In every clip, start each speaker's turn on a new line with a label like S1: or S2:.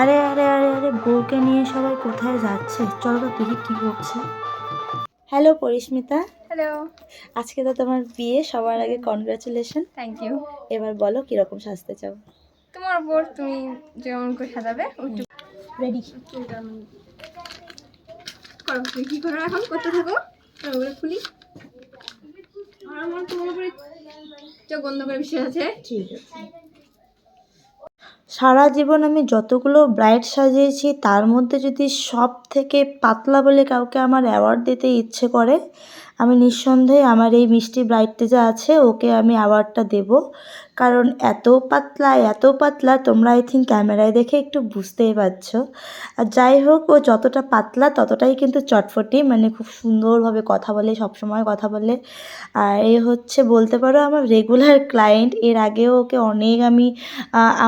S1: আরে আরে আরে আরে বউকে নিয়ে সবাই কোথায় যাচ্ছে? চলো তো দেখি কি করছে। হ্যালো পরিস্মিতা।
S2: হ্যালো
S1: আজকে তো তোমার বিয়ে সবার আগে কনগ্রাচুলেশন
S2: থ্যাংক ইউ
S1: এবার বলো কীরকম সাজতে চাও?
S2: তোমার উপর তুমি যেমন করে সাজাবে
S1: রেডি
S2: করো তুমি কি করো এখন করতে থাকো। ওগুলো খুলি। আর আমার তোমার উপরে চোখ বন্ধ করে বিশ্বাস আছে।
S1: ঠিক আছে। সারা জীবন আমি যতগুলো ব্রাইড সাজিয়েছি, তার মধ্যে যদি সব থেকে পাতলা বলে কাউকে আমার অ্যাওয়ার্ড দিতে ইচ্ছে করে আমি নিঃসন্দেহে আমার এই মিষ্টি ব্রাইডটি যা আছে, ওকে আমি অ্যাওয়ার্ডটা দেব। কারণ এত পাতলা এত পাতলা, তোমরা আই থিঙ্ক ক্যামেরায় দেখে একটু বুঝতেই পারছ। আর যাই হোক, ও যতটা পাতলা, ততটাই কিন্তু চটফটি মানে খুব সুন্দরভাবে কথা বলে, সবসময় কথা বলে। আর এ হচ্ছে, বলতে পারো আমার রেগুলার ক্লায়েন্ট এর আগেও ওকে অনেক আমি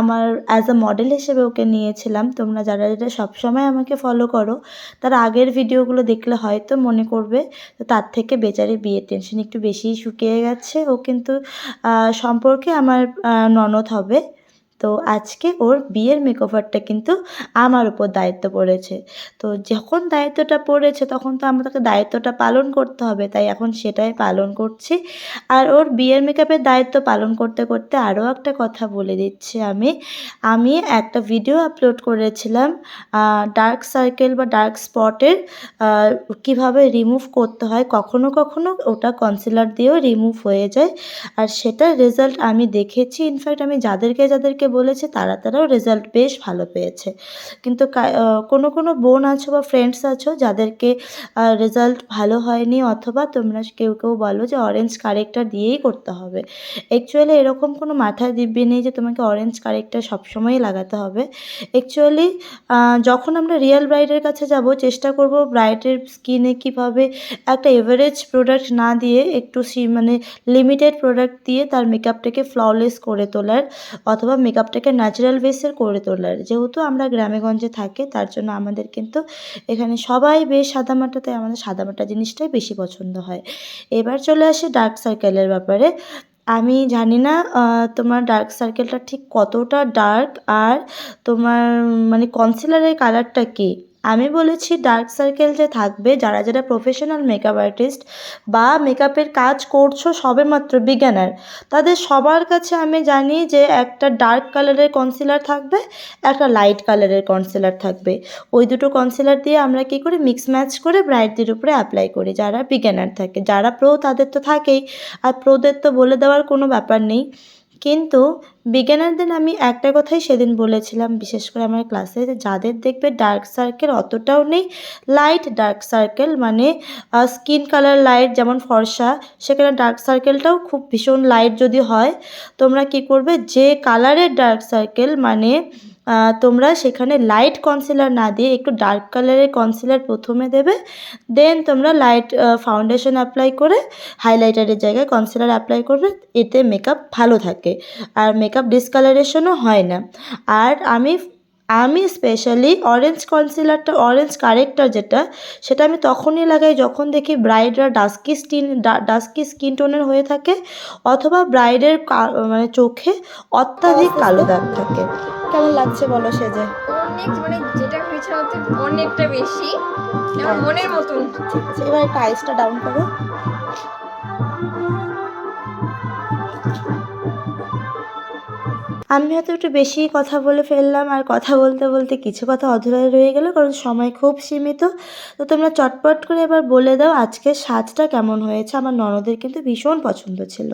S1: আমার অ্যাজ আ মডেল হিসেবে ওকে নিয়েছিলাম। তোমরা যারা যারা সবসময় আমাকে ফলো করো, তার আগের ভিডিওগুলো দেখলে হয়তো মনে করবে তার থেকে বেচারি বিয়ের টেনশন একটু বেশিই শুকিয়ে গেছে। ও কিন্তু সম্পর্কে আমার ননদ হবে। তো আজকে ওর বিয়ের মেকওভারটা কিন্তু আমার উপর দায়িত্ব পড়েছে। তো যখন দায়িত্বটা পড়েছে তখন তো আমাদেরকে দায়িত্বটা পালন করতে হবে, তাই এখন সেটাই পালন করছি। আর ওর বিয়ের মেকআপের দায়িত্ব পালন করতে করতে আরও একটা কথা বলে দিচ্ছি আমি। আমি একটা ভিডিও আপলোড করেছিলাম ডার্ক সার্কেল বা ডার্ক স্পটের কীভাবে রিমুভ করতে হয়, কখনো কখনো ওটা কনসিলার দিয়েও রিমুভ হয়ে যায়। আর সেটার রেজাল্ট আমি দেখেছি ইনফ্যাক্ট আমি যাদেরকে যাদেরকে বলেছি, তারা তারাও রেজাল্ট বেশ ভালো পেয়েছে। কিন্তু কোনো কোনো বোন আছো বা ফ্রেন্ডস আছো যাদেরকে রেজাল্ট ভালো হয়নি অথবা তোমরা কেউ কেউ বলো যে অরেঞ্জ কারেক্টার দিয়েই করতে হবে। অ্যাকচুয়ালি এরকম কোনো মাথায় দিব্যি নেই যে তোমাকে অরেঞ্জ কারেক্টার সবসময়ই লাগাতে হবে। অ্যাকচুয়ালি যখন আমরা রিয়েল ব্রাইডের কাছে যাব, চেষ্টা করব ব্রাইডের স্কিনে কীভাবে একটা এভারেজ প্রোডাক্ট না দিয়ে একটু সি- মানে লিমিটেড প্রোডাক্ট দিয়ে তার মেকআপটাকে ফ্ললেস করে তোলার অথবা মেকআপটাকে ন্যাচারাল বেসের করে তোলার। যেহেতু আমরা গ্রামেগঞ্জে থাকি, তার জন্য আমাদের কিন্তু এখানে সবাই বেশ সাদামাটাতে আমাদের সাদামাটা জিনিসটাই বেশি পছন্দ হয়। এবার চলে আসে ডার্ক সার্কেলের ব্যাপারে। আমি জানি না তোমার ডার্ক সার্কেলটা ঠিক কতটা ডার্ক আর তোমার মানে কনসিলারের কালারটা কী? আমি বলেছি ডার্ক সার্কেল যে থাকবে, যারা যারা প্রফেশনাল মেকআপ আর্টিস্ট বা মেকআপের কাজ করছ সবেমাত্র বিজ্ঞানার তাদের সবার কাছে আমি জানি যে একটা ডার্ক কালারের কনসিলার থাকবে, একটা লাইট কালারের কনসিলার থাকবে। ওই দুটো কনসিলার দিয়ে আমরা কী করি? মিক্স ম্যাচ করে ব্রাইটদের উপরে অ্যাপ্লাই করি, যারা বিজ্ঞানার থাকে। যারা প্রো তাদের তো থাকেই, আর প্রোদের তো বলে দেওয়ার কোনো ব্যাপার নেই। কিন্তু বিজ্ঞানারদের আমি একটা কথাই সেদিন বলেছিলাম, বিশেষ করে আমার ক্লাসে যে যাদের দেখবে ডার্ক সার্কেল অতটাও নেই লাইট ডার্ক সার্কেল মানে স্কিন কালার লাইট যেমন ফর্সা, সেখানে ডার্ক সার্কেলটাও খুব ভীষণ লাইট যদি হয়, তোমরা কি করবে? যে কালারের ডার্ক সার্কেল মানে তোমরা সেখানে লাইট কনসিলার না দিয়ে একটু ডার্ক কালারের কনসিলার প্রথমে দেবে দেন তোমরা লাইট ফাউন্ডেশন অ্যাপ্লাই করে হাইলাইটারের জায়গায় কনসিলার অ্যাপ্লাই করবে, এতে মেকআপ ভালো থাকে। আর মেকআপ ডিসকালারেশনও হয় না। আর আমি আমি স্পেশালি অরেঞ্জ কনসিলারটা অরেঞ্জ কারেক্টার যেটা, সেটা আমি তখনই লাগাই যখন দেখি ব্রাইডরা ডাস্কি স্কিন ডাস্কি স্কিন টোনের হয়ে থাকে, অথবা ব্রাইডের মানে চোখে অত্যাধিক কালো দাগ থাকে। কেমন লাগছে বলো সেজে?
S2: অনেক মানে যেটা অনেকটা বেশি যেমন মনের মতন।
S1: এবার একটু আইসটা ডাউন করো। আমি হয়তো একটু বেশি কথা বলে ফেললাম আর কথা বলতে বলতে কিছু কথা অধরায় রয়ে গেল কারণ সময় খুব সীমিত। তো তোমরা চটপট করে এবার বলে দাও আজকের সাজটা কেমন হয়েছে আমার ননদের কিন্তু ভীষণ পছন্দ ছিল।